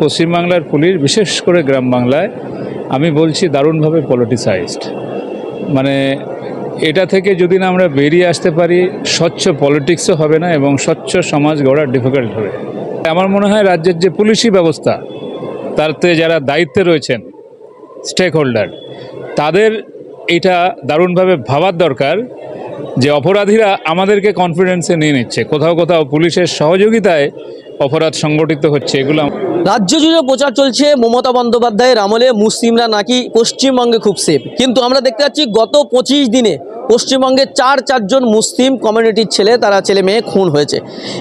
পশ্চিমবাংলার পুলিশ, বিশেষ করে গ্রাম বাংলায়, আমি বলছি দারুণভাবে পলিটিসাইজড মানে এটা থেকে যদি না আমরা বেরিয়ে আসতে পারি, স্বচ্ছ পলিটিক্সও হবে না এবং স্বচ্ছ সমাজ গড়া ডিফিকাল্ট হবে। আমার মনে হয় রাজ্যের যে পুলিশি ব্যবস্থা, তাতে যারা দায়িত্বে রয়েছেন স্টেক হোল্ডার তাদের এটা দারুণভাবে ভাবার দরকার যে অপরাধীরা আমাদেরকে কনফিডেন্সে নিয়ে নিচ্ছে। কোথাও কোথাও পুলিশের সহযোগিতায় অপরাধ সংগঠিত হচ্ছে এগুলো রাজ্য জুড়ে প্রচার চলছে মমতা বন্দ্যোপাধ্যায়ের আমলে মুসলিমরা নাকি পশ্চিমবঙ্গে খুব সেফ কিন্তু আমরা দেখতে পাচ্ছি গত পঁচিশ দিনে পশ্চিমবঙ্গে চার চারজন মুসলিম কমিউনিটির ছেলে তারা ছেলে মেয়ে খুন হয়েছে।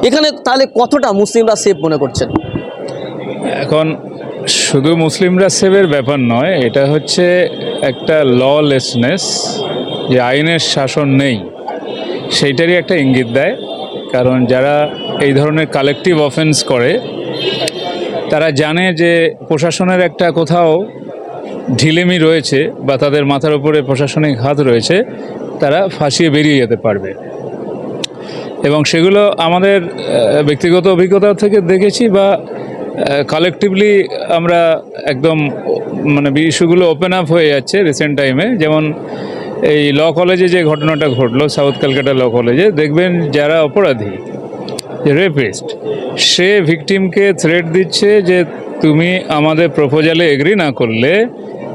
এখানে তাহলে কতটা মুসলিমরা সেফ মনে করছেন? এখন শুধু মুসলিমরা সেভের ব্যাপার নয় এটা হচ্ছে একটা ললেসনেস যে আইনের শাসন নেই সেইটারই একটা ইঙ্গিত দেয়। কারণ যারা এই ধরনের কালেকটিভ অফেন্স করে, তারা জানে যে প্রশাসনের একটা কোথাও ঢিলেমি রয়েছে বা তাদের মাথার উপরে প্রশাসনিক হাত রয়েছে, তারা ফাঁসিয়ে বেরিয়ে যেতে পারবে। এবং সেগুলো আমাদের ব্যক্তিগত অভিজ্ঞতা থেকে দেখেছি বা কালেকটিভলি আমরা একদম মানে ইস্যুগুলো ওপেন আপ হয়ে যাচ্ছে রিসেন্ট টাইমে যেমন এই ল কলেজে যে ঘটনাটা ঘটলো, সাউথ ক্যালকাটা ল কলেজে, দেখবেন যারা অপরাধী রেপিস্ট সে ভিকটিমকে থ্রেট দিচ্ছে যে তুমি আমাদের প্রপোজালে এগ্রি না করলে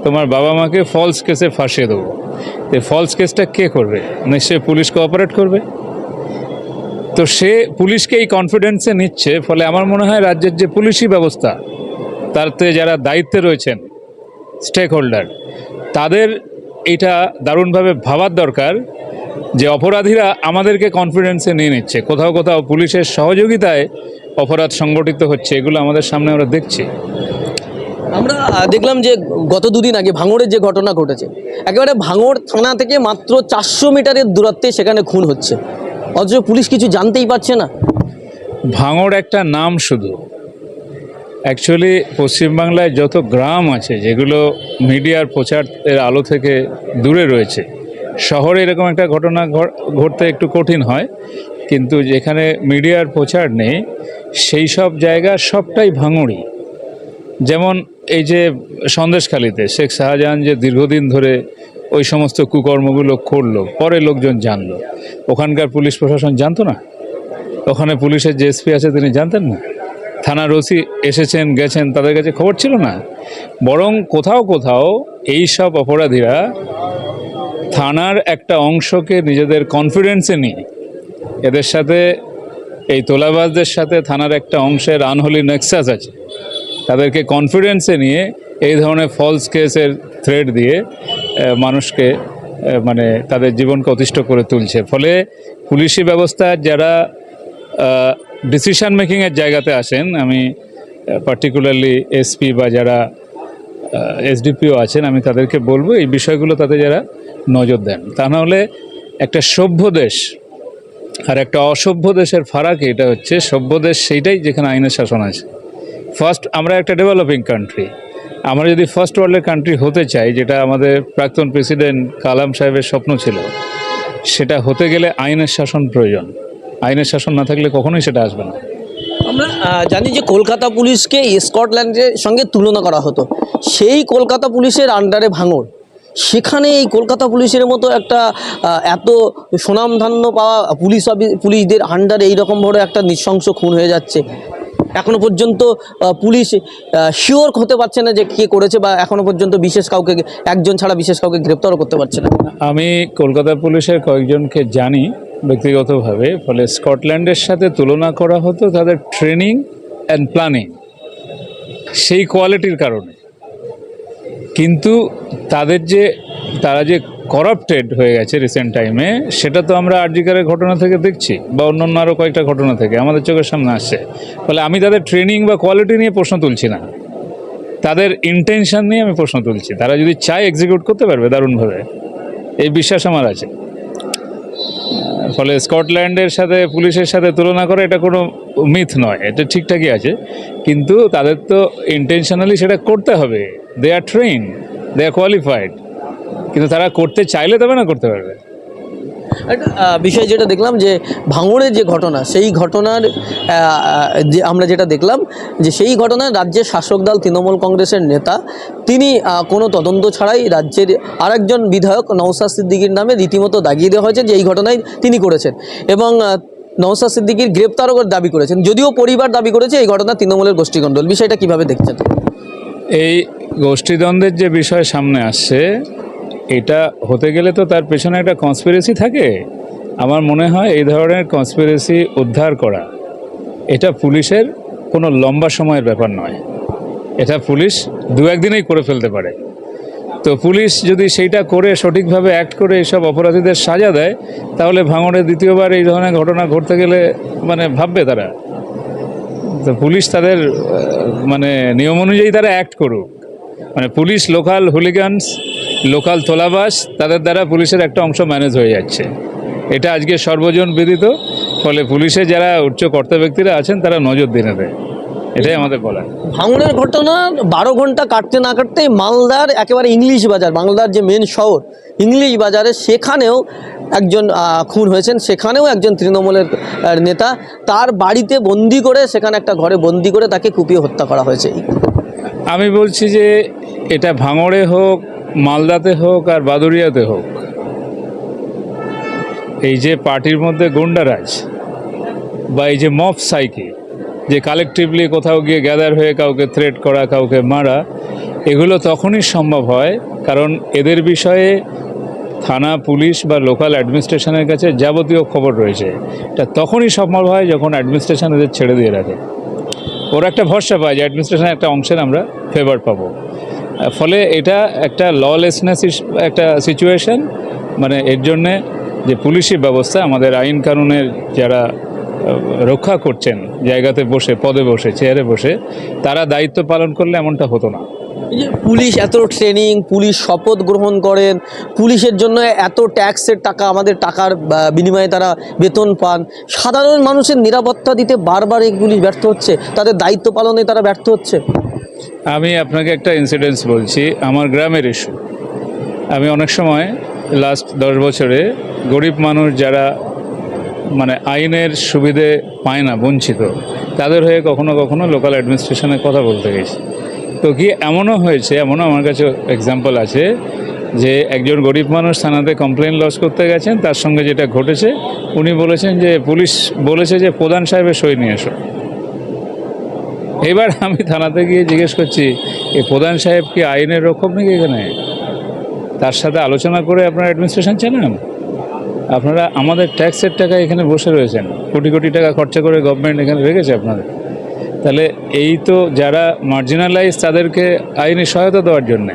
তোমার বাবা মাকে ফলস কেসে ফাঁসিয়ে দেবো। এই ফলস কেসটা কে করবে? নিশ্চয়ই পুলিশ কোঅপারেট করবে? তো সে পুলিশকে এই কনফিডেন্সে নিচ্ছে, ফলে আমার মনে হয় রাজ্যের যে পুলিশি ব্যবস্থা তাতে যারা দায়িত্বে রয়েছেন স্টেক হোল্ডার তাদের এটা দারুণভাবে ভাবার দরকার যে অপরাধীরা আমাদেরকে কনফিডেন্সে নিয়ে নিচ্ছে। কোথাও কোথাও পুলিশের সহযোগিতায় অপরাধ সংগঠিত হচ্ছে এগুলো আমাদের সামনে আমরা দেখছি। আমরা দেখলাম যে গত দুদিন আগে ভাঙড়ের যে ঘটনা ঘটেছে একেবারে ভাঙড় থানা থেকে মাত্র চারশো মিটারের দূরত্বে সেখানে খুন হচ্ছে। অথচ পুলিশ কিছু জানতেই পারছে না। ভাঙড় একটা নাম শুধু। অ্যাকচুয়ালি পশ্চিমবাংলায় যত গ্রাম আছে, যেগুলো মিডিয়ার প্রচারের আলো থেকে দূরে রয়েছে, শহরে এরকম একটা ঘটনা ঘটতে একটু কঠিন হয়। কিন্তু যেখানে মিডিয়ার প্রচার নেই, সেই সব জায়গা সবটাই ভাঙড়ি। যেমন এই যে সন্দেশখালিতে শেখ শাহজাহান যে দীর্ঘদিন ধরে ওই সমস্ত কুকর্মগুলো করল, পরে লোকজন জানলো। ওখানকার পুলিশ প্রশাসন জানতো না? ওখানে পুলিশের যে এসপি আছে, তিনি জানতেন না? থানার ওসি এসেছেন, গেছেন, তাদের কাছে খবর ছিল না। বরং কোথাও কোথাও এই সব অপরাধীরা থানার একটা অংশকে নিজেদের কনফিডেন্সে নিয়ে, এদের সাথে, এই তোলাবাজদের সাথে থানার একটা অংশের আনহলি নেক্সাস আছে। তাদেরকে কনফিডেন্সে নিয়ে এই ধরনের ফলস কেসের থ্রেড দিয়ে মানুষকে মানে তাদের জীবনকে অতিষ্ঠ করে তুলছে। ফলে পুলিশি ব্যবস্থার যারা ডিসিশন মেকিংয়ের জায়গাতে আসেন। আমি পার্টিকুলারলি এসপি বা যারা এসডিপিও আছেন, আমি তাদেরকে বলব এই বিষয়গুলো তাতে যারা নজর দেন। তা নাহলে একটা সভ্য দেশ আর একটা অসভ্য দেশের ফারাক এটা হচ্ছে, সভ্য দেশ সেইটাই যেখানে আইনের শাসন আছে। ফার্স্ট আমরা একটা ডেভেলপিং কান্ট্রি আমরা যদি ফার্স্ট ওয়ার্ল্ডের কান্ট্রি হতে চাই, যেটা আমাদের প্রাক্তন প্রেসিডেন্ট কালাম সাহেবের স্বপ্ন ছিল, সেটা হতে গেলে আইনের শাসন প্রয়োজন। আইনের শাসন না থাকলে কখনোই সেটা আসবে না। আমরা জানি যে কলকাতা পুলিশকে স্কটল্যান্ডের সঙ্গে তুলনা করা হতো। সেই কলকাতা পুলিশের আন্ডারে ভাঙড় সেখানে এই কলকাতা পুলিশের মতো একটা এত সুনামধান্য পাওয়া পুলিশ অফিস পুলিশদের আন্ডারে এইরকমভাবে একটা নৃশংস খুন হয়ে যাচ্ছে। এখনও পর্যন্ত পুলিশ শিওর হতে পারছে না যে কে করেছে বা এখনও পর্যন্ত বিশেষ কাউকে, একজন ছাড়া বিশেষ কাউকে গ্রেপ্তারও করতে পারছে না। আমি কলকাতা পুলিশের কয়েকজনকে জানি ব্যক্তিগতভাবে, ফলে স্কটল্যান্ডের সাথে তুলনা করা হতো তাদের ট্রেনিং অ্যান্ড প্ল্যানিং সেই কোয়ালিটির কারণে। কিন্তু তাদের যে, তারা যে করাপ্টেড হয়ে গেছে রিসেন্ট টাইমে সেটা তো আমরা আর্জিকারের ঘটনা থেকে দেখছি বা অন্য অন্য আরও কয়েকটা ঘটনা থেকে, আমাদের চোখের সামনে আসছে। ফলে আমি তাদের ট্রেনিং বা কোয়ালিটি নিয়ে প্রশ্ন তুলছি না। তাদের ইন্টেনশন নিয়ে আমি প্রশ্ন তুলছি। তারা যদি চায় এক্সিকিউট করতে পারবে দারুণভাবে। এই বিশ্বাস আমার আছে। ফলে স্কটল্যান্ডের সাথে, পুলিশের সাথে তুলনা করে এটা কোনো মিথ নয়, এটা ঠিকঠাকই আছে। কিন্তু তাদের তো ইন্টেনশনালি সেটা করতে হবে। দে আর ট্রেন দে আর কোয়ালিফাইড কিন্তু তারা করতে চাইলে তবে না করতে পারবে। একটা বিষয় যেটা দেখলাম যে ভাঙড়ের যে ঘটনা, সেই ঘটনার যে আমরা যেটা দেখলাম যে সেই ঘটনায় রাজ্যের শাসক দল তৃণমূল কংগ্রেসের নেতা, তিনি কোনো তদন্ত ছাড়াই রাজ্যের আরেকজন বিধায়ক নওসাদ সিদ্দিকির নামে রীতিমতো দাগিয়ে দেওয়া হয়েছে যে এই ঘটনায় তিনি করেছেন। এবং নওসাদ সিদ্দিকির গ্রেপ্তারও দাবি করেছেন। যদিও পরিবার দাবি করেছে এই ঘটনা তৃণমূলের গোষ্ঠীকণ্ডল বিষয়টা কীভাবে দেখছেন? এই গোষ্ঠীদ্বন্দ্বের যে বিষয় সামনে আসছে এটা হতে গেলে তো তার পেছনে একটা কনস্পিরেসি থাকে। আমার মনে হয় এই ধরনের কনস্পিরেসি উদ্ধার করা, এটা পুলিশের কোনো লম্বা সময়ের ব্যাপার নয়। এটা পুলিশ দু একদিনেই করে ফেলতে পারে। তো পুলিশ যদি সেইটা করে, সঠিকভাবে অ্যাক্ট করে এইসব অপরাধীদের সাজা দেয়, তাহলে ভাঙড়ে দ্বিতীয়বার এই ধরনের ঘটনা ঘটতে গেলে মানে ভাববে তারা। তো পুলিশ তাদের মানে নিয়ম অনুযায়ী তারা অ্যাক্ট করুক। মানে পুলিশ লোকাল হুলিগানস লোকাল তোলাবাস তাদের দ্বারা পুলিশের একটা অংশ ম্যানেজ হয়ে যাচ্ছে। এটা আজকে সর্বজন বিদিত ফলে পুলিশে যারা উচ্চ কর্তা ব্যক্তিরা আছেন তারা নজর দিনে দেয় এটাই আমাদের বলার। ভাঙনের ঘটনা বারো ঘণ্টা কাটতে না কাটতেই মালদার একেবারে ইংলিশ বাজার বাংলার যে মেন শহর ইংলিশ বাজারে সেখানেও একজন খুন হয়েছেন। সেখানেও একজন তৃণমূলের নেতা তার বাড়িতে বন্দি করে সেখানে একটা ঘরে বন্দি করে তাকে কুপিয়ে হত্যা করা হয়েছে। আমি বলছি যে এটা ভাঙড়ে হোক মালদাতে হোক আর বাদুরিয়াতে হোক, এই যে পার্টির মধ্যে গুন্ডারাজ বা এই যে মফ সাইকি, যে কালেকটিভলি কোথাও গিয়ে গ্যাদার হয়ে কাউকে থ্রেট করা, কাউকে মারা, এগুলো তখনই সম্ভব হয় কারণ এদের বিষয়ে থানা, পুলিশ বা লোকাল অ্যাডমিনিস্ট্রেশনের কাছে যাবতীয় খবর রয়েছে। এটা তখনই সম্ভব হয় যখন অ্যাডমিনিস্ট্রেশন এদের ছেড়ে দিয়ে রাখে। ওরা একটা ভরসা পায় যে অ্যাডমিনিস্ট্রেশনের একটা অংশের আমরা ফেভার পাবো। ফলে এটা একটা ললেসনেস একটা সিচুয়েশন মানে এর জন্যে যে পুলিশি ব্যবস্থা আমাদের আইন কানুনের যারা রক্ষা করছেন, জায়গাতে বসে, পদে বসে, চেয়ারে বসে, তারা দায়িত্ব পালন করলে এমনটা হতো না। পুলিশ এত ট্রেনিং পুলিশ শপথ গ্রহণ করেন, পুলিশের জন্য এত ট্যাক্সের টাকা, আমাদের টাকার বিনিময়ে তারা বেতন পান, সাধারণ মানুষের নিরাপত্তা দিতে বারবার পুলিশ ব্যর্থ হচ্ছে, তাদের দায়িত্ব পালনে তারা ব্যর্থ হচ্ছে। আমি আপনাকে একটা ইনসিডেন্স বলছি, আমার গ্রামের ইস্যু আমি অনেক সময় লাস্ট দশ বছরে গরিব মানুষ যারা মানে আইনের সুবিধে পায় না, বঞ্চিত, তাদের হয়ে কখনো কখনো লোকাল অ্যাডমিনিস্ট্রেশনে কথা বলতে গেছি। তো কি এমনও হয়েছে, এমনও আমার কাছে এক্সাম্পল আছে যে একজন গরিব মানুষ থানাতে কমপ্লেন লস করতে গেছেন, তার সঙ্গে যেটা ঘটেছে, উনি বলেছেন যে, পুলিশ বলেছে যে, প্রধান সাহেবের সই নিয়ে এসো। এবার আমি থানাতে গিয়ে জিজ্ঞেস করছি এই প্রধান সাহেব কি আইনের রক্ষক নাকি এখানে? তার সাথে আলোচনা করে আপনারা অ্যাডমিনিস্ট্রেশন চালান আপনারা আমাদের ট্যাক্সের টাকা এখানে বসে রয়েছেন। কোটি কোটি টাকা খরচা করে গভর্নমেন্ট এখানে রেখেছে আপনাদের। তাহলে এই তো যারা মার্জিনালাইজ তাদেরকে আইনি সহায়তা দেওয়ার জন্যে।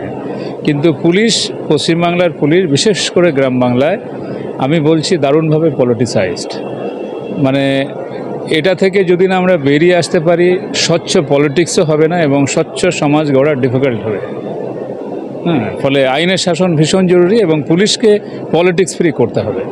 কিন্তু পুলিশ, পশ্চিমবাংলার পুলিশ, বিশেষ করে গ্রাম বাংলায় আমি বলছি দারুণভাবে পলিটিসাইজড মানে এটা থেকে যদি না আমরা বেরিয়ে আসতে পারি, স্বচ্ছ পলিটিক্সও হবে না এবং স্বচ্ছ সমাজ গড়া ডিফিকাল্ট হবে। হ্যাঁ ফলে আইনের শাসন ভীষণ জরুরি এবং পুলিশকে পলিটিক্স ফ্রি করতে হবে।